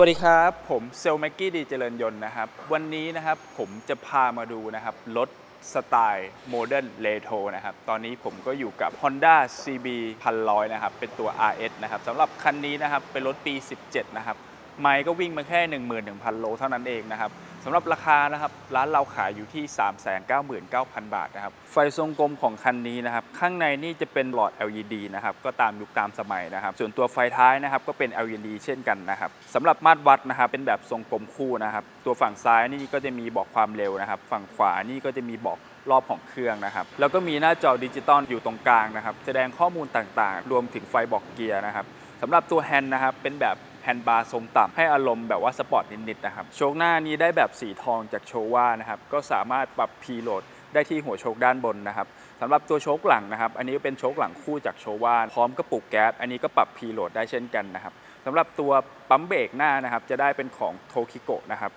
วัสดีครับ ผมเซลแม็กกี้ดีเจริญยนต์นะครับ วันนี้นะครับผมจะพามาดูนะครับรถสไตล์โมเดิร์นเลโทนะครับ ตอนนี้ผมก็อยู่กับ Honda CB 1100 นะครับ เป็นตัว RS นะครับสำหรับคันนี้นะครับ เป็นรถปี 17 นะครับ ไมล์ก็วิ่งมาแค่ 11,000 โลเท่านั้นเองนะครับ สำหรับราคานะครับร้านเราขายอยู่ที่ 399,000 บาทนะครับไฟทรงกลมของคันนี้นะครับข้างในนี่จะเป็นหลอด LED นะครับก็ตามยุคตามสมัยนะครับ ส่วนตัวไฟท้ายนะครับก็เป็น LED เช่นกันนะครับสำหรับมาตรวัดนะครับเป็นแบบทรงกลมคู่นะครับตัวฝั่งซ้ายนี่ก็จะมีบอกความเร็วนะครับ ฝั่งขวานี่ก็จะมีบอกรอบของเครื่องนะครับ แล้วก็มีหน้าจอดิจิตอลอยู่ตรงกลางนะครับ แสดงข้อมูลต่างๆ รวมถึงไฟบอกเกียร์นะครับสำหรับตัวแฮนด์นะครับเป็นแบบ แฮนด์บาร์ทรงต่ำให้อารมณ์แบบว่าสปอร์ตนิดๆนะครับโชคหน้านี้ได้แบบสีทองจากโชว่านะครับก็สามารถปรับพีโหลดได้ที่หัวโชคด้านบนนะครับสำหรับตัวโชคหลังนะครับ อันนี้เป็นโชคหลังคู่จากโชว่าพร้อมกระปุกแก๊ส อันนี้ก็ปรับพีโหลดได้เช่นกันนะครับสำหรับตัวปั๊มเบรกหน้านะครับ จะได้เป็นของโทคิโกะนะครับ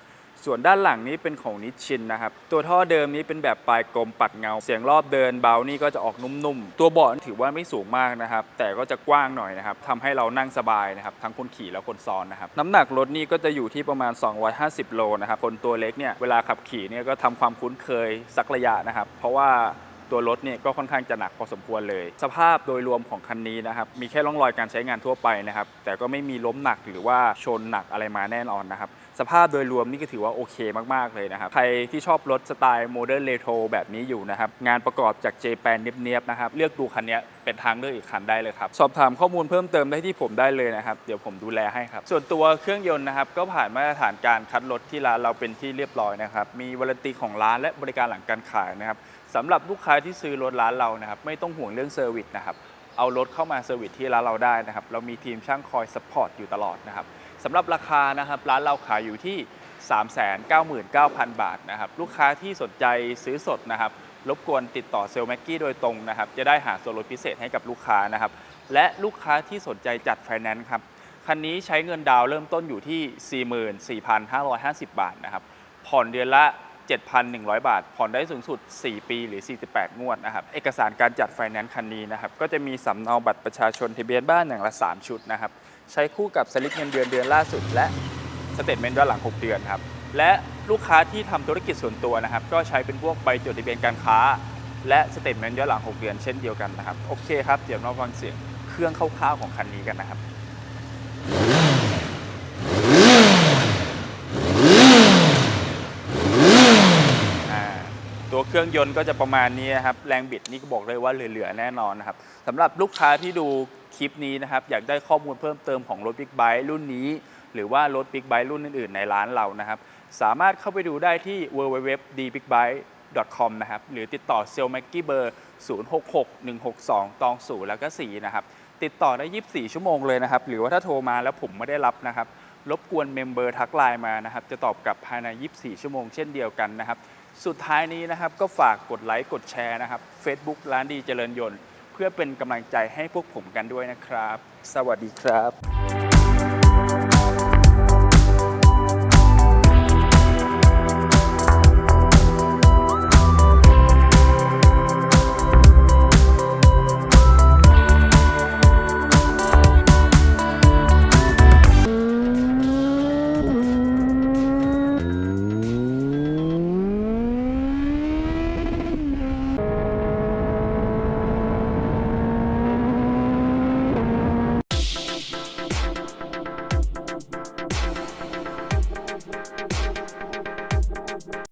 ส่วนด้านหลังนี้เป็นของนิชชินนะครับ ตัวท่อเดิมนี้เป็นแบบปลายกลมปัดเงา เสียงรอบเดินเบานี่ก็จะออกนุ่มๆ ตัวเบาะถือว่าไม่สูงมากนะครับ แต่ก็จะกว้างหน่อยนะครับทำให้เรานั่งสบายนะครับ ทั้งคนขี่และคนซ้อนนะครับ น้ำหนักรถนี่ก็จะอยู่ที่ประมาณ 250 โลนะครับ คนตัวเล็กเนี่ยเวลาขับขี่เนี่ยก็ทำความคุ้นเคยสักระยะนะครับ เพราะว่าตัวรถเนี่ยก็ค่อนข้างจะหนักพอสมควรเลย สภาพโดยรวมของคันนี้นะครับ มีแค่ร่องรอยการใช้งานทั่วไปนะครับ แต่ก็ไม่มีล้มหนักหรือว่าชนหนักอะไรมาแน่นอนนะครับ สภาพโดยรวมนี่ก็ถือว่าโอเคมาก ๆ เลยนะครับ ใครที่ชอบรถสไตล์โมเดิร์นเรโทรแบบนี้อยู่นะครับ งานประกอบจากเจแปนเนียบๆนะครับ เลือกดูคันนี้เป็นทางเลือกอีกคันได้เลยครับ สอบถามข้อมูลเพิ่มเติมได้ที่ผมได้เลยนะครับ เดี๋ยวผมดูแลให้ครับ ส่วนตัวเครื่องยนต์นะครับ ก็ผ่านมาตรฐานการคัดรถที่ร้านเราเป็นที่เรียบร้อยนะครับ มีวารันตีของร้านและบริการหลังการขายนะครับสำหรับลูกค้าที่ซื้อรถร้านเรานะครับ ไม่ต้องห่วงเรื่องเซอร์วิสนะครับเอารถเข้ามาเซอร์วิสที่ร้านเราได้นะครับ เรามีทีมช่างคอยสปอร์ตอยู่ตลอดนะครับ สำหรับราคานะครับร้านเราขายอยู่ที่ 399,000 บาทนะครับลูกค้าที่สนใจซื้อสดนะครับรบกวนติดต่อเซลล์แม็กกี้โดยตรงนะครับจะได้หาส่วนลดพิเศษให้กับลูกค้านะครับและลูกค้าที่สนใจจัดไฟแนนซ์ครับคันนี้ใช้เงินดาวน์เริ่มต้นอยู่ที่ 44,550 บาทนะครับผ่อนเดือนละ 7,100 บาท ผ่อนได้สูงสุด 4 ปีหรือ 48 งวดนะครับ เอกสารการจัดไฟแนนซ์คันนี้นะครับ ก็จะมีสำเนาบัตรประชาชนทะเบียนบ้านอย่างละ 3 ชุดนะครับ ใช้คู่กับสลิปเงินเดือนเดือนล่าสุด และสเตทเมนต์ย้อนหลัง 6 เดือนครับ และลูกค้าที่ทำธุรกิจส่วนตัวนะครับ ก็ใช้เป็นพวกใบจดทะเบียนการค้า และสเตทเมนต์ย้อนหลัง 6 เดือนเช่นเดียวกันนะครับ โอเคครับ เดี๋ยวเราฟังเสียงเครื่องคร่าวๆของคันนี้กันนะครับ อ่าตัว เครื่องยนต์ก็จะประมาณนี้นครับ แรงบิดนี่ก็บอกเลยว่าเหลือๆแน่นอนนะครับสำหรับลูกค้าที่ดูคลิปนี้นะครับ อยากได้ข้อมูลเพิ่มเติมของรถบิ๊กไบค์รุ่นนี้ หรือว่ารถบิ๊กไบค์รุ่นอื่นๆ ในร้านเรานะครับ สามารถเข้าไปดูได้ที่ www.dbigbike.com นะครับ หรือติดต่อเซลล์แม็กกี้เบอร์ 066162ตอง0แล้วก็4นะครับ ติดต่อได้ 24 ชั่วโมงเลยนะครับ หรือว่าถ้าโทรมาแล้วผมไม่ได้รับนะครับ รบกวนเมมเบอร์ทักไลน์มานะครับ จะตอบกลับภายใน 24 ชั่วโมงเช่นเดียวกันนะครับ สุดท้ายนี้นะครับก็ฝากกดไลค์กดแชร์นะครับ Facebook ร้านดีเจริญยนต์ เพื่อเป็นกำลังใจให้พวกผมกันด้วยนะครับ สวัสดีครับ